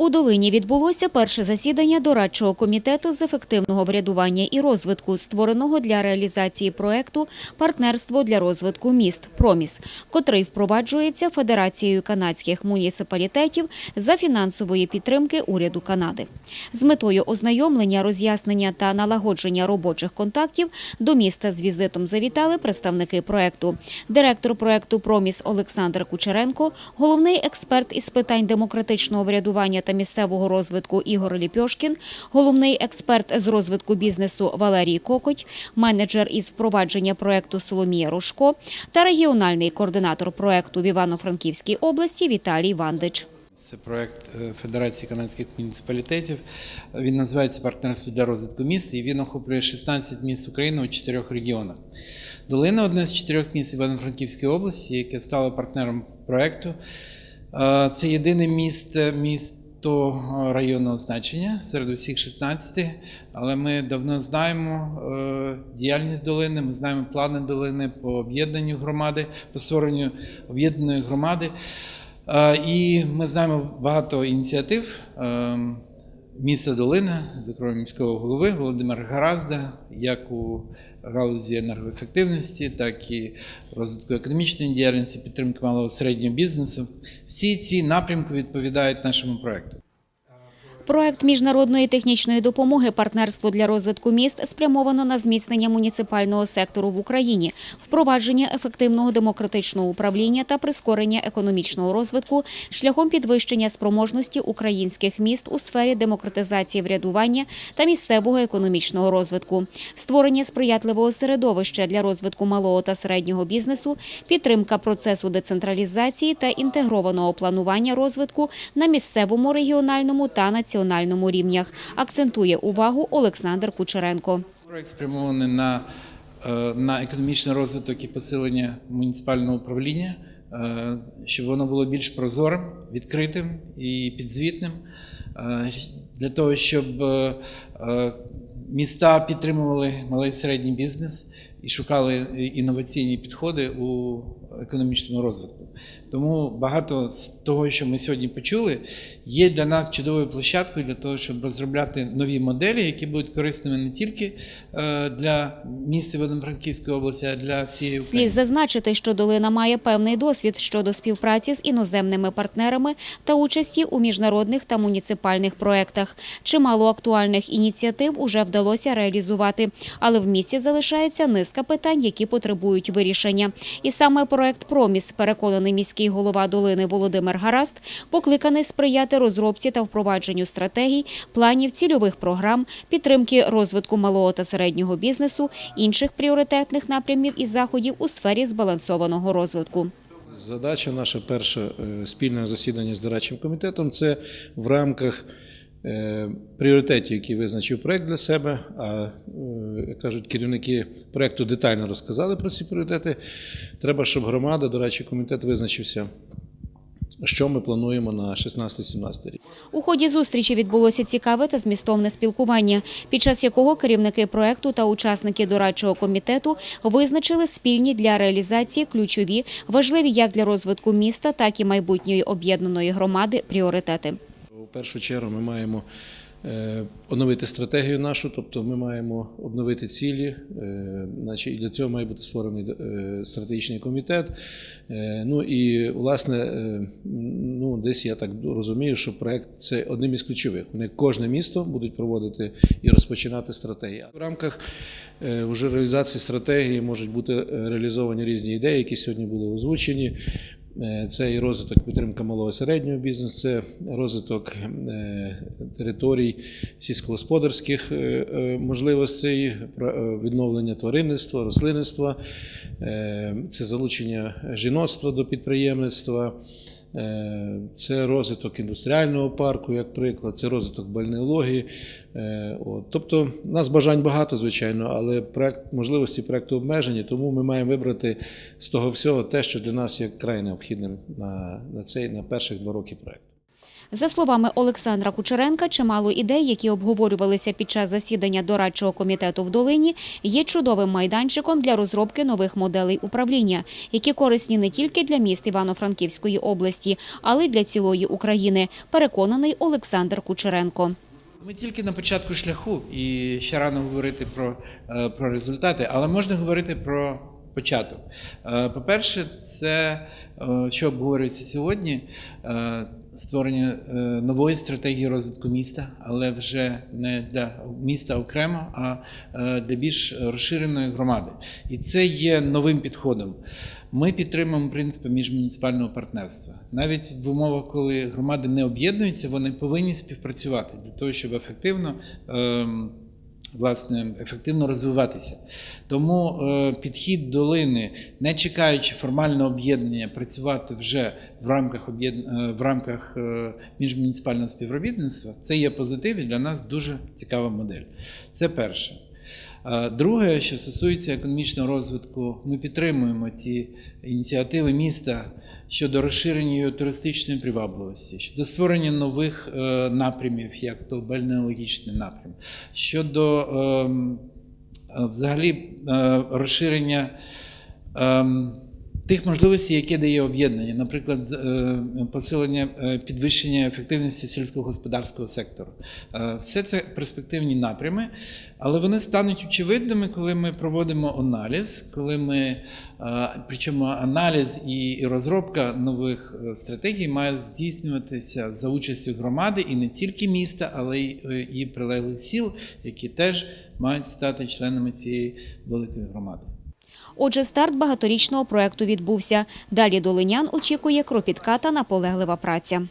У Долині відбулося перше засідання дорадчого комітету з ефективного врядування і розвитку, створеного для реалізації проекту Партнерство для розвитку міст Проміс, котрий впроваджується Федерацією канадських муніципалітетів за фінансової підтримки уряду Канади. З метою ознайомлення, роз'яснення та налагодження робочих контактів до міста з візитом завітали представники проекту. Директор проекту Проміс Олександр Кучеренко, головний експерт із питань демократичного врядування та місцевого розвитку Ігор Ліпьошкін, головний експерт з розвитку бізнесу Валерій Кокоть, менеджер із впровадження проекту Соломія Рожко та регіональний координатор проекту в Івано-Франківській області Віталій Вандич. Це проект е, Федерації канадських муніципалітетів. Він називається Партнерство для розвитку міст і він охоплює 16 міст України у чотирьох регіонах. Долина одне з чотирьох міст Івано-Франківської області, яке стало партнером проекту. Е, Це єдине місто, місто е, районного значення серед усіх 16, але ми давно знаємо е, діяльність долини, ми знаємо плани долини по об'єднанню громади, по створенню об'єднаної громади. Е, І ми знаємо багато ініціатив е, міста Долина, зокрема міського голови Володимира Гаразда, як у галузі енергоефективності, так і розвитку економічної діяльності, підтримки малого середнього бізнесу. Всі ці напрямки відповідають нашому проекту. Проект міжнародної технічної допомоги партнерство для розвитку міст спрямовано на зміцнення муніципального сектору в Україні, впровадження ефективного демократичного управління та прискорення економічного розвитку шляхом підвищення спроможності українських міст у сфері демократизації врядування та місцевого економічного розвитку, створення сприятливого середовища для розвитку малого та середнього бізнесу, підтримка процесу децентралізації та інтегрованого планування розвитку на місцевому, регіональному та національному рівнях, акцентує увагу Олександр Кучеренко. Проект спрямований на, е, на економічний розвиток і посилення муніципального управління, е, щоб воно було більш прозорим, відкритим і підзвітним, е, для того, щоб міста підтримували малий і середній бізнес і шукали інноваційні підходи у економічному розвитку. Тому багато з того, що ми сьогодні почули, є для нас чудовою площадкою для того, щоб розробляти нові моделі, які будуть корисними не тільки е, для міста Івано-Франківської області, а для всієї Слід зазначити, що долина має певний досвід щодо співпраці з іноземними партнерами та участі у міжнародних та муніципальних проєктах. Чимало актуальних ініціатив уже вдалося реалізувати, але в місті залишається низка питань, які потребують вирішення. І саме проект Проміс, переконаний міський голова долини Володимир Гараст, покликаний сприяти розробці та впровадженню стратегій, планів, цільових програм, підтримки розвитку малого та середнього бізнесу, інших пріоритетних напрямів і заходів у сфері збалансованого розвитку. Задача наша перше е, спільне засідання з дорадчим комітетом це в рамках пріоритетів, які визначив проект для себе. А е, як кажуть, керівники проекту детально розказали про ці пріоритети. Треба, щоб громада, дорадчий комітет визначився, що ми плануємо на 16-17 рік. У ході зустрічі відбулося цікаве та змістовне спілкування, під час якого керівники проекту та учасники дорадчого комітету визначили спільні для реалізації ключові, важливі як для розвитку міста, так і майбутньої об'єднаної громади пріоритети. Першу чергу ми маємо е, оновити стратегію нашу, тобто ми маємо обновити цілі. е, і для цього має бути створений е, стратегічний комітет. Ну і власне, ну десь я так розумію, що проект це одним із ключових. Вони кожне місто будуть проводити і розпочинати стратегії. В рамках вже реалізації стратегії можуть бути реалізовані різні ідеї, які сьогодні були озвучені. Е, Це і розвиток підтримка малого і середнього бізнесу, це розвиток е, територій сільськогосподарських е, можливостей, відновлення тваринництва, рослинництва, це залучення жіноцтва до підприємництва. Е, Це розвиток індустріального парку, як приклад, це розвиток бальнеології. Е. Тобто, нас бажань багато, звичайно, але проект, можливості проекту обмежені, тому ми маємо вибрати з того всього те, що для нас є край необхідним на, на цей на перших два роки проекту. За словами Олександра Кучеренка, чимало ідей, які обговорювалися під час засідання дорадчого комітету в Долині, є чудовим майданчиком для розробки нових моделей управління, які корисні не тільки для міст Івано-Франківської області, але й для цілої України. Переконаний Олександр Кучеренко. Ми тільки на початку шляху, і ще рано говорити про, е, про результати, але можна говорити про початок. Е, По-перше, це е, що обговорюється сьогодні. Створення е, нової стратегії розвитку міста, але вже не для міста окремо, а е, для більш розширеної громади. І це є новим підходом. Ми підтримуємо принципи міжмуніципального партнерства. Навіть в умовах, коли громади не об'єднуються, вони повинні співпрацювати для того, щоб ефективно. Власне, ефективно розвиватися. Тому е, підхід долини, не чекаючи формального об'єднання, працювати вже в рамках е, в рамках е, міжмуніципального співробітництва, це є позитив і для нас дуже цікава модель. Це перше. Друге, що стосується економічного розвитку, ми підтримуємо ті ініціативи міста щодо розширення його туристичної привабливості, щодо створення нових е, напрямів, як то бальнеологічний напрям, щодо ем, е, взагалі е, розширення. Тих можливостей, які дає об'єднання, наприклад, е, посилення е, підвищення ефективності сільськогосподарського сектору. Е, Все це перспективні напрями, але вони стануть очевидними, коли ми проводимо аналіз, коли ми, причому аналіз і розробка нових стратегій має здійснюватися за участю громади і не тільки міста, але й прилеглих сіл, які теж мають стати членами цієї великої громади. Отже, старт багаторічного проекту відбувся. Далі долинян очікує кропітка та наполеглива праця.